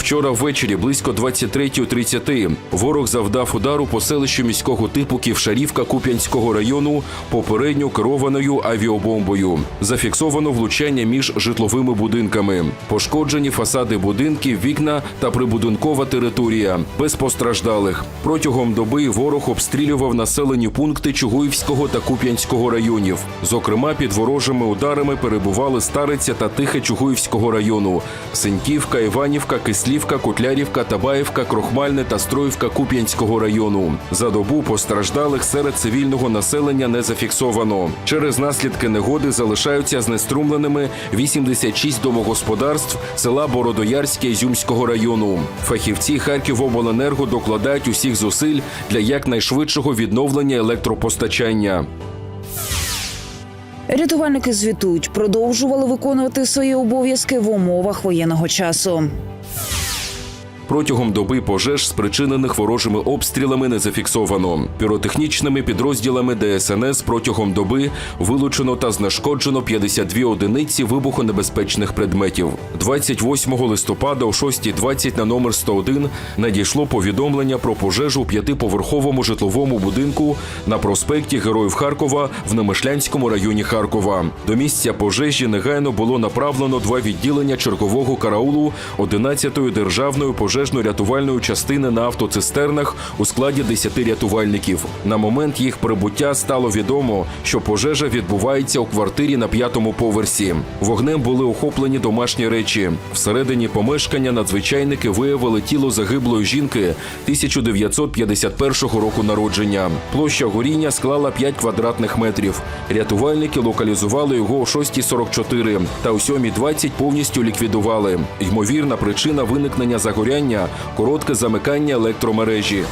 Вчора ввечері близько 23.30 ворог завдав удару по селищу міського типу Ківшарівка Куп'янського району попередньо керованою авіабомбою. Зафіксовано влучання між житловими будинками. Пошкоджені фасади будинків, вікна та прибудинкова територія. Без постраждалих. Протягом доби ворог обстрілював населені пункти Чугуївського та Куп'янського районів. Зокрема, під ворожими ударами перебували Стариця та Тихе Чугуївського району, Синьківка, Іванівка, Кислівка, Котлярівка, Табаївка, Крохмальне та Строївка Куп'янського району. За добу постраждалих серед цивільного населення не зафіксовано. Через наслідки негоди залишаються знеструмленими 86 домогосподарств села Бородоярське Ізюмського району. Фахівці Харківобленерго докладають усіх зусиль для якнайшвидшого відновлення електропостачання. Рятувальники звітують, продовжували виконувати свої обов'язки в умовах воєнного часу. Протягом доби пожеж, спричинених ворожими обстрілами, не зафіксовано. Піротехнічними підрозділами ДСНС протягом доби вилучено та знешкоджено 52 одиниці вибухонебезпечних предметів. 28 листопада о 6.20 на номер 101 надійшло повідомлення про пожежу у п'ятиповерховому житловому будинку на проспекті Героїв Харкова в Немишлянському районі Харкова. До місця пожежі негайно було направлено два відділення чергового караулу 11-ї державної пожежно-рятувальної частини на автоцистернах у складі 10 рятувальників. На момент їх прибуття стало відомо, що пожежа відбувається у квартирі на п'ятому поверсі. Вогнем були охоплені домашні речі. Всередині помешкання надзвичайники виявили тіло загиблої жінки 1951 року народження. Площа горіння склала 5 квадратних метрів. Рятувальники локалізували його о 6.44 та о 7.20 повністю ліквідували. Ймовірна причина виникнення загоряння коротке замикання електромережі.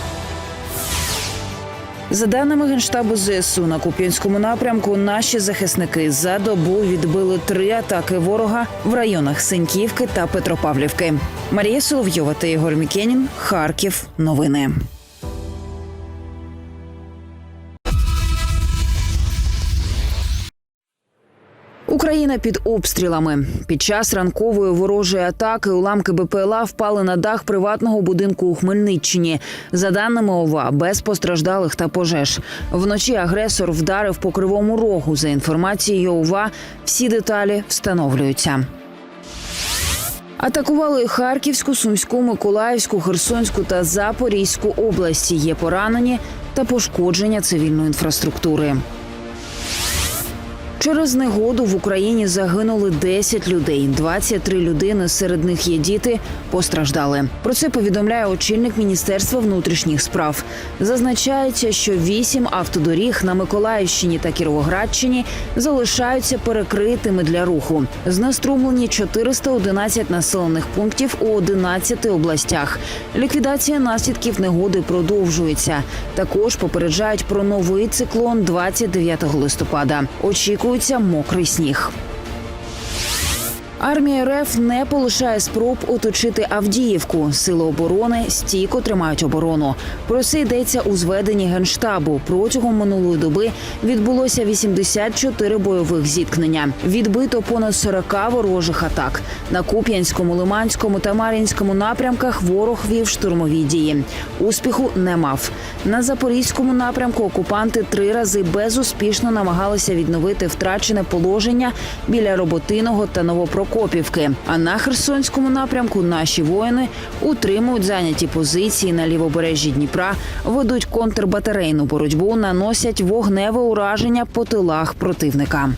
За даними генштабу ЗСУ на Куп'янському напрямку, наші захисники за добу відбили три атаки ворога в районах Синьківки та Петропавлівки. Марія Соловйова та Ігор Мікенін. Харків. Новини. Україна під обстрілами. Під час ранкової ворожої атаки уламки БПЛА впали на дах приватного будинку у Хмельниччині. За даними ОВА, без постраждалих та пожеж. Вночі агресор вдарив по кривому рогу. За інформацією ОВА, всі деталі встановлюються. Атакували Харківську, Сумську, Миколаївську, Херсонську та Запорізьку області. Є поранені та пошкодження цивільної інфраструктури. Через негоду в Україні загинули 10 людей. 23 людини, серед них є діти, постраждали. Про це повідомляє очільник Міністерства внутрішніх справ. Зазначається, що 8 автодоріг на Миколаївщині та Кіровоградщині залишаються перекритими для руху. Знеструмлені 411 населених пунктів у 11 областях. Ліквідація наслідків негоди продовжується. Також попереджають про новий циклон 29 листопада. Очікується мокрий сніг. Армія РФ не полишає спроб оточити Авдіївку. Сили оборони стійко тримають оборону. Про це йдеться у зведенні генштабу. Протягом минулої доби відбулося 84 бойових зіткнення. Відбито понад 40 ворожих атак. На Куп'янському, Лиманському та Мар'їнському напрямках ворог вів штурмові дії. Успіху не мав. На запорізькому напрямку окупанти три рази безуспішно намагалися відновити втрачене положення біля роботиного та новопрокопівки. А на Херсонському напрямку наші воїни утримують зайняті позиції на лівобережжі Дніпра, ведуть контрбатарейну боротьбу, наносять вогневе ураження по тилах противника.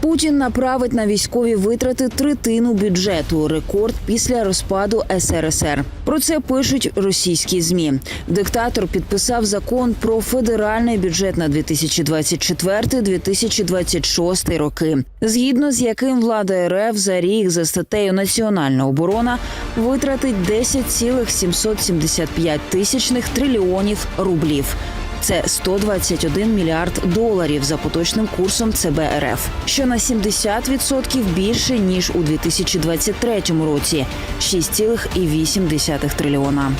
Путін направить на військові витрати третину бюджету рекорд після розпаду СРСР. Про це пишуть російські змі. Диктатор підписав закон про федеральний бюджет на 2024-2026 роки, згідно з яким влада РФ за рік за статтею Національна оборона витратить 10,775 тисячних трильйонів рублів. Це 121 мільярд доларів за поточним курсом ЦБ РФ, що на 70% більше ніж у 2023 році 6,8 трильйона.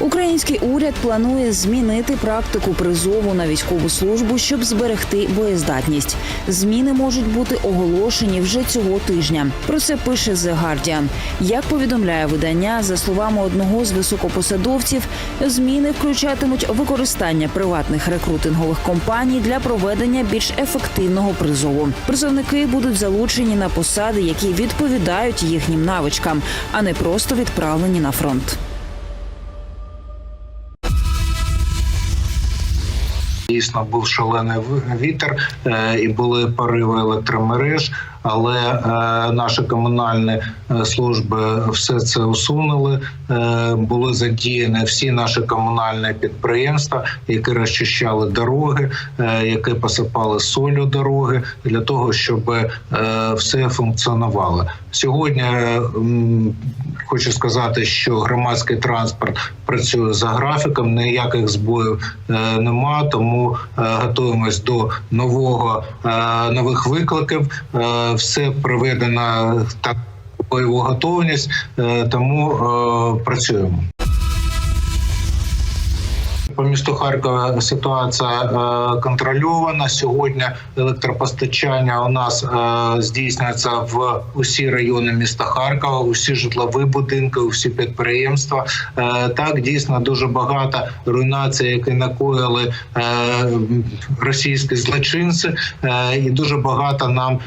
Український уряд планує змінити практику призову на військову службу, щоб зберегти боєздатність. Зміни можуть бути оголошені вже цього тижня. Про це пише The Guardian. Як повідомляє видання, за словами одного з високопосадовців, зміни включатимуть використання приватних рекрутингових компаній для проведення більш ефективного призову. Призовники будуть залучені на посади, які відповідають їхнім навичкам, а не просто відправлені на фронт. Дійсно був шалений вітер е, і були пориви електромереж, але е, наші комунальні е, служби все це усунули. Е, були задіяні всі наші комунальні підприємства, які розчищали дороги, е, які посипали солью дороги для того, щоб е, все функціонувало. Сьогодні е, хочу сказати, що громадський транспорт працює за графіком, ніяких збоїв е, нема, тому е, готуємось до нового е, нових викликів. Е, Все приведено так бойову готовність, е, тому е, працюємо. По місту Харкова ситуація е, контрольована. Сьогодні електропостачання у нас е, здійснюється в усі райони міста Харкова, усі житлові будинки, усі підприємства. Е, так дійсно дуже багато руйнацій, які накоїли російські злочинці, і дуже багато нам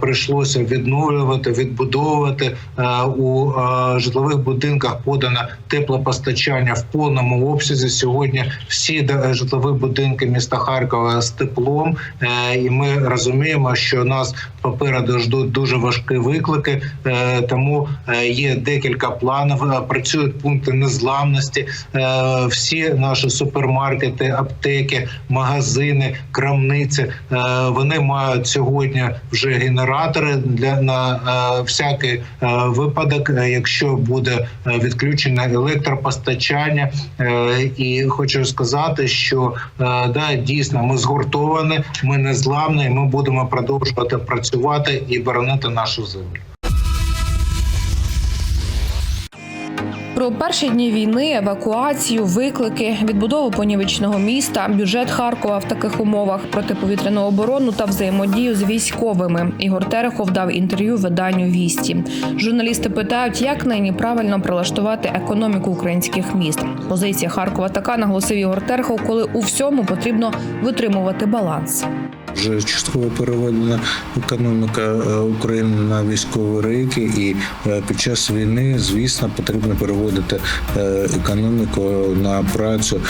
прийшлося відновлювати, відбудовувати у житлових будинках. Подано теплопостачання в повному обсязі. Сьогодні всі житлові будинки міста Харкова з теплом, е, і ми розуміємо, що нас попереду ждуть дуже важкі виклики. е, Тому е, є декілька планів. Працюють пункти незламності. Всі наші супермаркети, аптеки, магазини, крамниці. Вони мають сьогодні вже генератори для на всякий випадок, якщо буде відключене електропостачання. І хочу сказати, що е, да, дійсно ми згуртовані, ми незламні. і ми будемо продовжувати працювати і боронити нашу землю. Про перші дні війни, евакуацію, виклики, відбудову понівечного міста, бюджет Харкова в таких умовах, протиповітряну оборону та взаємодію з військовими. Ігор Терехов дав інтерв'ю виданню Вісті. Журналісти питають, як нині правильно прилаштувати економіку українських міст. Позиція Харкова така наголосив Ігор Терехов, коли у всьому потрібно витримувати баланс. Вже частково переведена економіка е, України на військові рейки, і е, під час війни, звісно, потрібно переводити е, економіку на працю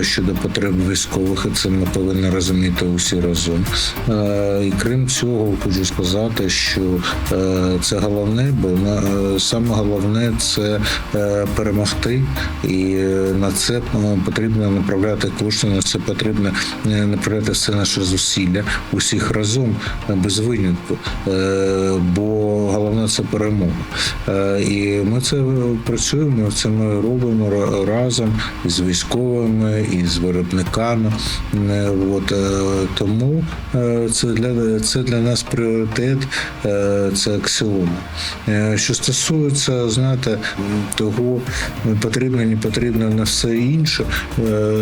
щодо потреб військових. І це ми повинні розуміти усі разом. І крім цього, хочу сказати, що це головне, бо саме головне це перемогти, і на це потрібно направляти кошти, на це потрібно направляти все наше зусилля усіх разом е, без винятку. Е, Бо головне це перемога. Е, І ми це працюємо, це ми робимо разом із військовими, і з виробниками. От тому це для це для нас пріоритет, це аксіома. Що стосується, знаєте, того потрібно, не потрібно на все інше.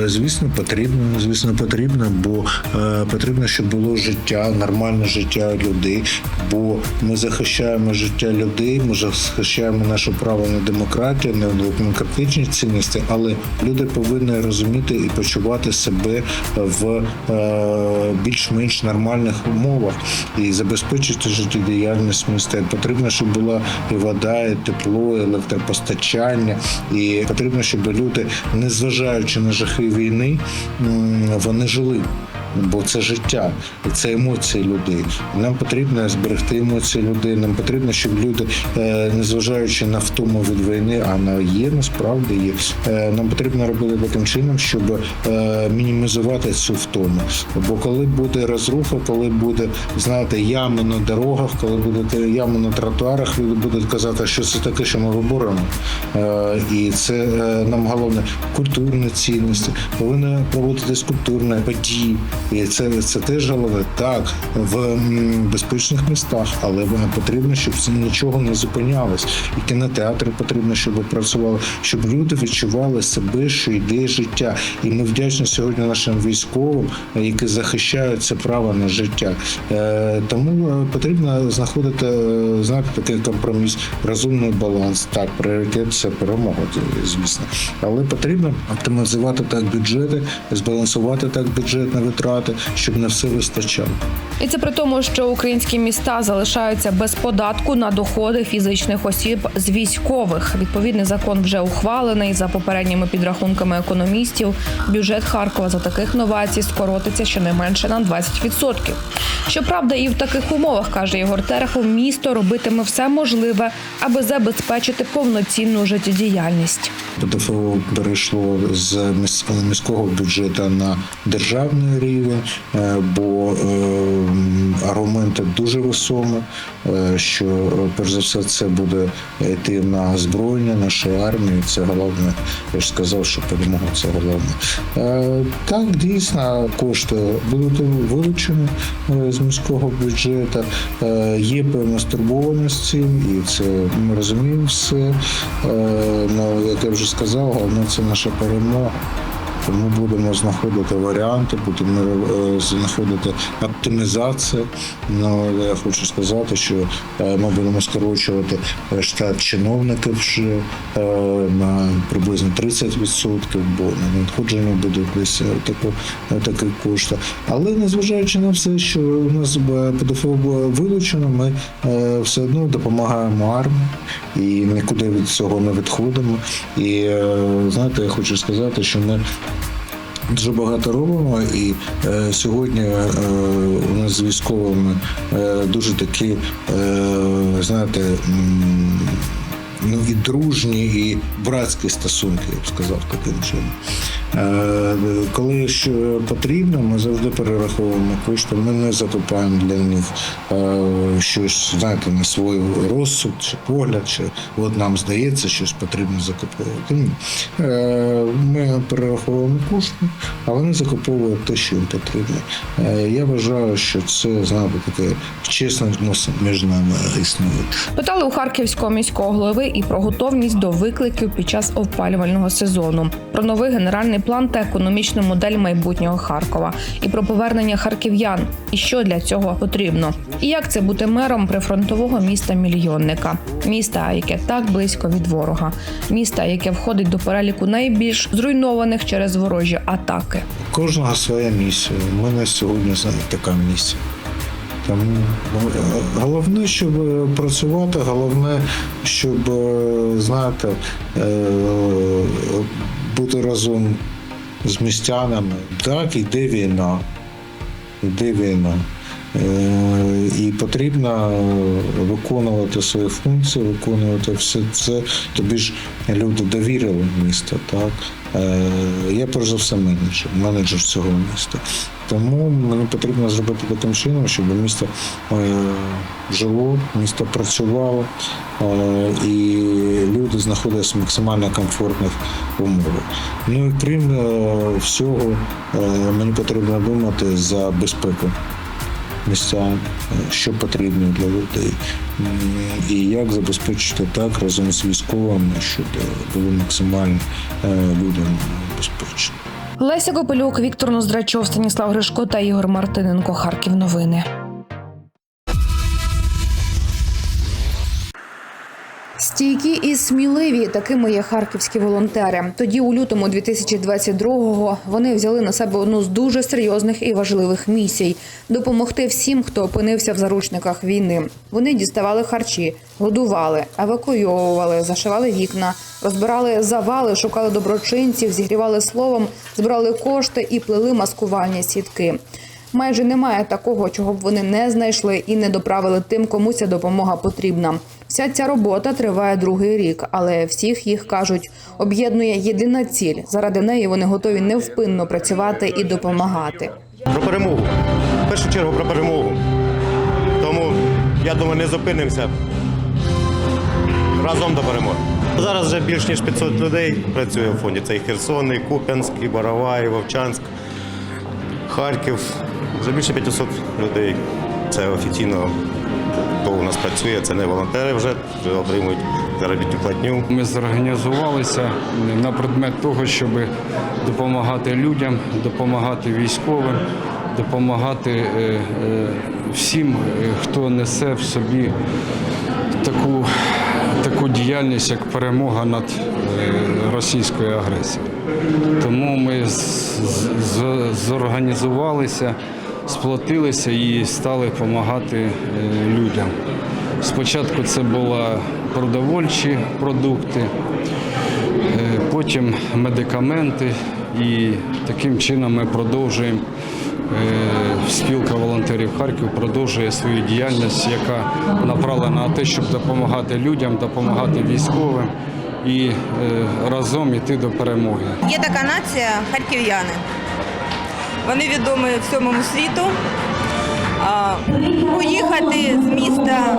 Звісно, потрібно, звісно, потрібно, бо потрібно, щоб було життя, нормальне життя людей. Бо ми захищаємо життя людей, ми захищаємо наше право на демократію, на демократичні цінності, але люди повинні розуміти і почувати себе в е, більш-менш нормальних умовах і забезпечити життєдіяльність міста. Потрібно, щоб була і вода, і тепло, і електропостачання, і потрібно, щоб люди, незважаючи на жахи війни, вони жили. Бо це життя, це емоції людей. Нам потрібно зберегти емоції людей. Нам потрібно, щоб люди, е, незважаючи на втому від війни, а вона є насправді є. е, Нам потрібно робити таким чином, щоб е, мінімізувати цю втому. Бо коли буде розруха, коли буде знаєте, ями на дорогах, коли буде ями на тротуарах, люди будуть казати, що це таке, що ми виборемо. І це нам головне культурні цінності. Повинна проводитись культурні події. І це, це теж головне. Так, в безпечних містах, але потрібно, щоб нічого не зупинялось. І кінотеатри потрібно, щоб працювали, щоб люди відчували себе, що йде життя. І ми вдячні сьогодні нашим військовим, які захищають це право на життя. Е, тому е, потрібно знаходити е, знаєте, такий компроміс, розумний баланс. Так, пріоритет це перемога, звісно. Але потрібно оптимізувати так бюджети, збалансувати так бюджетні витрати, щоб на все вистачало. І це при тому, що українські міста залишаються без податку на доходи фізичних осіб з військових. Відповідний закон вже ухвалений. За попередніми підрахунками економістів, бюджет Харкова за таких новацій скоротиться щонайменше на 20%. Щоправда, і в таких умовах каже Ігор Терехов, місто робитиме все можливе, аби забезпечити повноцінну життєдіяльність. ПДФО перейшло з міського бюджету на державний рівень, е, бо е, аргументи дуже весомі, е, що е, перш за все це буде йти на зброєння нашої армії. Це головне. Я ж сказав, що перемога це головне. Е, Так, дійсно, кошти будуть вилучені е, з міського бюджету. Е, Є певна стурбованість і це ми розуміємо все. Е, Ну, як я вже сказав, головне це наша перемога. Тому будемо знаходити варіанти, будемо е, знаходити оптимізацію. Ну, я хочу сказати, що е, ми будемо скорочувати е, штат чиновників на приблизно 30%, бо на надходження буде десь тако, е, такі кошти. Але незважаючи на все, що у нас ПДФО вилучено, ми все одно допомагаємо армії і нікуди від цього не відходимо. І знаєте, я хочу сказати, що ми дуже багато робимо, і е, сьогодні е, у нас з військовими е, дуже такі, е, знаєте, ну і дружні, і братські стосунки, я б сказав таким чином. Е, коли що потрібно, ми завжди перераховуємо кошти. Ми не закупаємо для них е, щось, знаєте, на свій розсуд чи погляд, чи от нам здається, щось потрібно закуповувати. Е, Ми перераховуємо кошти, а вони закуповують те, що їм потрібно. Я вважаю, що це знаєте, таке чесне відносин між нами існує. Питали у харківського міського голови і про готовність до викликів під час опалювального сезону, про новий генеральний план та економічну модель майбутнього Харкова, і про повернення харків'ян, і що для цього потрібно, і як це бути мером прифронтового міста мільйонника, міста, яке так близько від ворога, міста, яке входить до переліку найбільш зруйнованих через ворожі атаки. Кожного своя місія. У мене сьогодні така місія. Тому е, головне, щоб працювати, головне, щоб е, знаєте, е, бути разом з містянами. Так, іде війна. Іде війна. Е, І потрібно виконувати свої функції, виконувати все це. Тобі ж люди довірили місто, так? Е, Я перш за все менеджер, менеджер цього міста. Тому мені потрібно зробити таким чином, щоб місто е, жило, місто працювало е, і люди знаходилися в максимально комфортних умовах. Ну і крім е, всього, мені потрібно думати за безпеку містян, е, що потрібно для людей, і як забезпечити так разом з військовими, щоб було максимально людям безпечно. Леся Копилюк, Віктор Ноздрачов, Станіслав Гришко та Ігор Мартиненко. Харків новини. Стійкі і сміливі такими є харківські волонтери. Тоді, у лютому 2022-го, вони взяли на себе одну з дуже серйозних і важливих місій допомогти всім, хто опинився в заручниках війни. Вони діставали харчі, годували, евакуйовували, зашивали вікна, розбирали завали, шукали доброчинців, зігрівали словом, збирали кошти і плели маскувальні сітки. Майже немає такого, чого б вони не знайшли і не доправили тим, кому ця допомога потрібна. Вся ця робота триває другий рік, але всіх їх кажуть, об'єднує єдина ціль. Заради неї вони готові невпинно працювати і допомагати. Про перемогу. В першу чергу про перемогу. Тому я думаю, не зупинимося. Разом до перемоги. Зараз вже більш ніж 500 людей працює в фонді. Це і Херсон, і Куп'янськ, і Боровай, і Вовчанськ. Харків. Вже більше 500 людей. Це офіційно, хто у нас працює, це не волонтери вже, отримують заробітну платню. Ми зорганізувалися на предмет того, щоб допомагати людям, допомагати військовим, допомагати е, е, всім, е, хто несе в собі таку, таку діяльність, як перемога над російською агресією. Тому ми зорганізувалися, сплотилися і стали допомагати е, людям. Спочатку це були продовольчі продукти, е, потім медикаменти, і таким чином ми продовжуємо. е, Спілка волонтерів Харків продовжує свою діяльність, яка направлена на те, щоб допомагати людям, допомагати військовим і разом йти до перемоги. Є така нація харків'яни. Вони відомі всьому світу. Поїхати з міста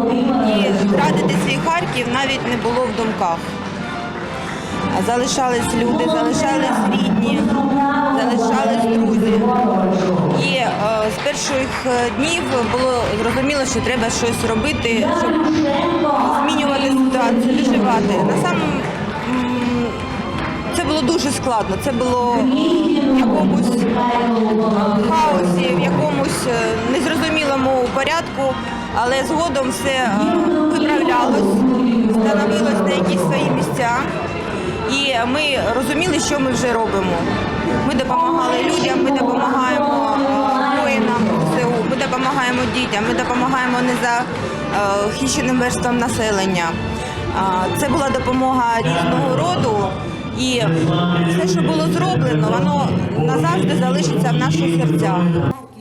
і зрадити свій Харків навіть не було в думках. Залишались люди, залишались рідні, залишались друзі. І е, з перших е, днів було зрозуміло, що треба щось робити, щоб змінювати ситуацію, виживати. Це було дуже складно. Це було в якомусь е, хаосі, в якомусь е, незрозумілому порядку, але згодом все е, виправлялось, становилось на якісь свої місця. І ми розуміли, що ми вже робимо. Ми допомагали людям, ми допомагаємо воїнам ЗСУ, ми допомагаємо дітям, ми допомагаємо незахищеним верствам населення. Це була допомога різного роду. І все, що було зроблено, воно назавжди залишиться в наших серцях.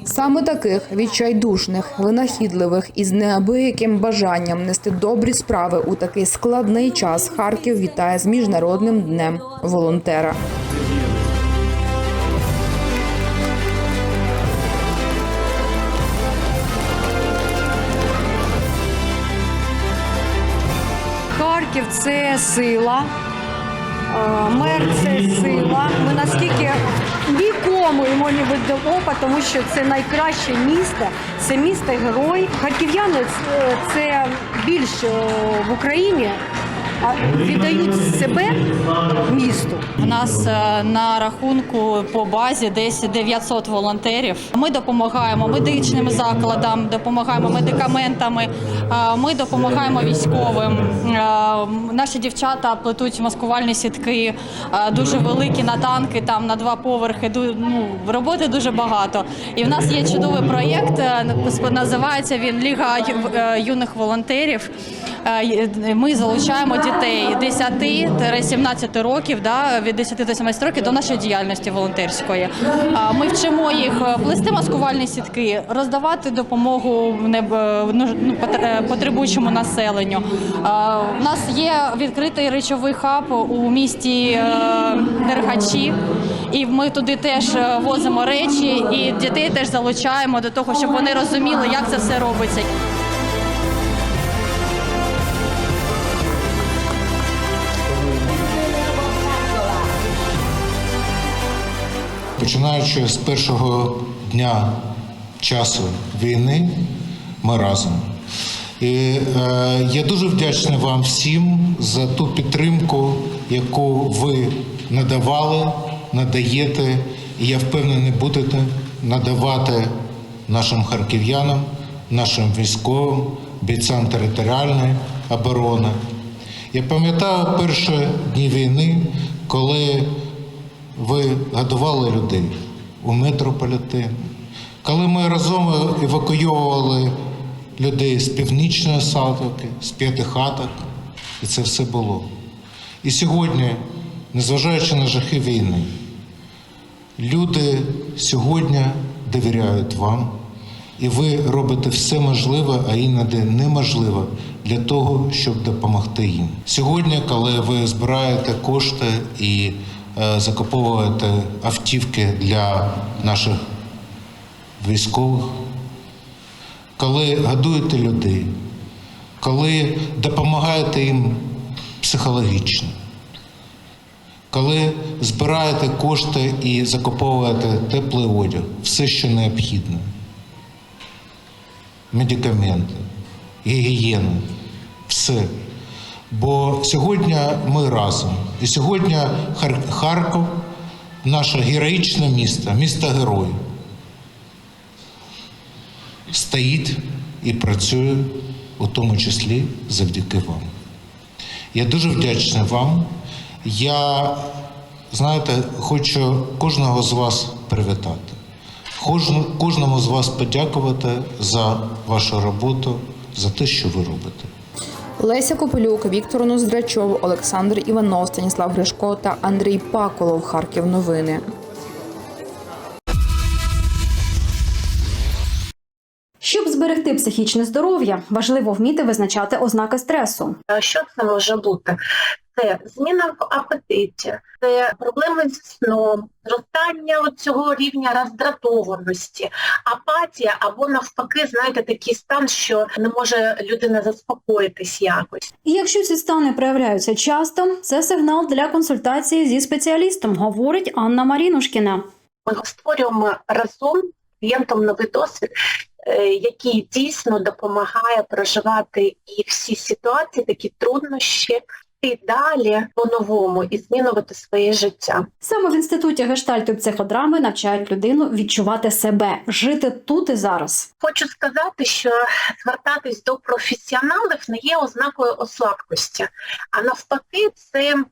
Саме таких відчайдушних, винахідливих і з неабияким бажанням нести добрі справи у такий складний час Харків вітає з міжнародним днем волонтера. Харків це сила, мер це сила. Ми наскільки нікому йому не відомо, тому що це найкраще місто, це місто герой. Харків'яни це, це більш е, в Україні віддають себе місту. У нас е, на рахунку по базі десь 900 волонтерів. Ми допомагаємо медичним закладам, допомагаємо медикаментами. Е, Ми допомагаємо військовим. Е, Наші дівчата плетуть маскувальні сітки, е, дуже великі на танки, там на два поверхи. Ну, роботи дуже багато. І в нас є чудовий проєкт. Називається він Ліга юних волонтерів. Ми залучаємо дітей 10-17 років, да, від 10 до 17 років до нашої діяльності волонтерської. Ми вчимо їх плести маскувальні сітки, роздавати допомогу ну, ну, потребуючому населенню. У нас є відкритий речовий хаб у місті е, Дергачі. І ми туди теж е, возимо речі, і дітей теж залучаємо до того, щоб вони розуміли, як це все робиться. Починаючи з першого дня часу війни, ми разом. І е, я дуже вдячний вам всім за ту підтримку, яку ви надавали, надаєте, і я впевнений, будете надавати нашим харків'янам, нашим військовим, бійцям територіальної оборони. Я пам'ятаю перші дні війни, коли ви годували людей у метрополітені. Коли ми разом евакуйовували людей з північної садовки, з п'ятихаток, і це все було. І сьогодні, незважаючи на жахи війни, люди сьогодні довіряють вам, і ви робите все можливе, а іноді неможливе для того, щоб допомогти їм. Сьогодні, коли ви збираєте кошти і е, закуповуєте автівки для наших військових, коли годуєте людей, коли допомагаєте їм психологічно, коли збираєте кошти і закуповуєте теплий одяг, все, що необхідне, медикаменти, гігієну, все. Бо сьогодні ми разом. І сьогодні Хар- Харків, наше героїчне місто, місто герой, стоїть і працює, у тому числі завдяки вам. Я дуже вдячний вам. Я, знаєте, хочу кожного з вас привітати, кожному з вас подякувати за вашу роботу, за те, що ви робите. Леся Копилюк, Віктор Ноздрачов, Олександр Іванов, Станіслав Гришко та Андрій Паколов. Харків новини. Зберегти психічне здоров'я, важливо вміти визначати ознаки стресу. А Що це може бути? Це зміна в апетиті, це проблеми зі сном, зростання цього рівня роздратованості, апатія або навпаки, знаєте, такий стан, що не може людина заспокоїтись якось. І якщо ці стани проявляються часто, це сигнал для консультації зі спеціалістом, говорить Анна Марінушкіна. Ми створюємо разом клієнтом новий досвід, е, який дійсно допомагає проживати і всі ситуації, такі труднощі, і далі по-новому і змінювати своє життя. Саме в інституті гештальту і психодрами навчають людину відчувати себе, жити тут і зараз. Хочу сказати, що звертатись до професіоналів не є ознакою ослабкості, а навпаки, це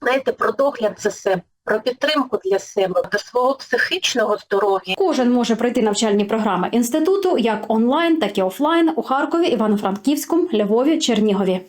знаєте, про догляд за себе, про підтримку для себе, до свого психічного здоров'я. Кожен може пройти навчальні програми інституту як онлайн, так і офлайн у Харкові, Івано-Франківську, Львові, Чернігові.